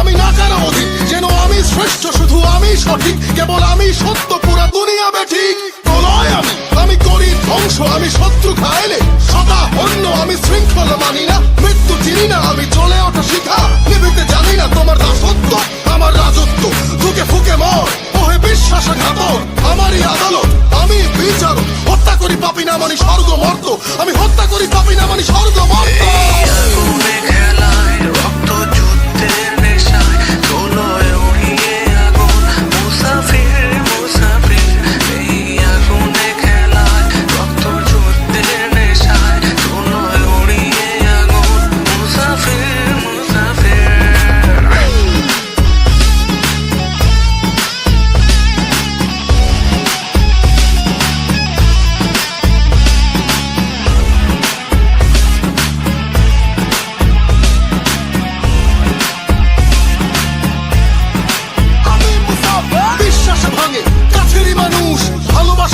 আমি না কারও অধিক যেন আমি শ্রেষ্ঠ, শুধু আমি সঠিক, কেবল আমি সত্য, পুরা দুনিয়া প্রলয় আমি আমি করি ধ্বংস, আমি শত্রু খাইলে সদা অন্য আমি মানি না। মৃত্যু চিনি না, আমি চলে ওঠা শিখা। নিবিতে জানি না তোমার দাসত্ব, আমার রাজত্ব। ফুকে ফুকে মর, ওহে বিশ্বাসঘাতক, আমারই আদালত, আমি বিচার হত্যা করি পাপি না মানি স্বর্গ মর্ত, আমি হত্যা করি পাপি না মানি স্বর্গ মর্ত।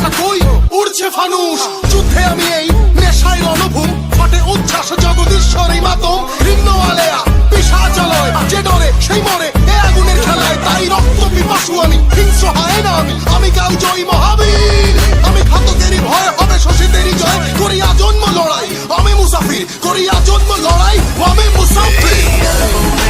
কথা কই উড়ছে ফানুষ। যুদ্ধে আমি এই নেশায় রণভূম ফটে উচ্ছ্বাস জগদীশ্বরী মাতম ভিন্ন আলেয়া পিসা চলয় যে ডরে সেই মরে, এ আগুনের খেলায় তাই রক্ত পিপাসু আমি, হিংস্র হায় না আমি আমি কাউ জয় মহাবীর। আমি ঘাতকেরই ভয় হবে শশীদেরই জয়, করিয়া জন্ম লড়াই, আমি মুসাফির, করিয়া জন্ম লড়াই আমি মুসাফির।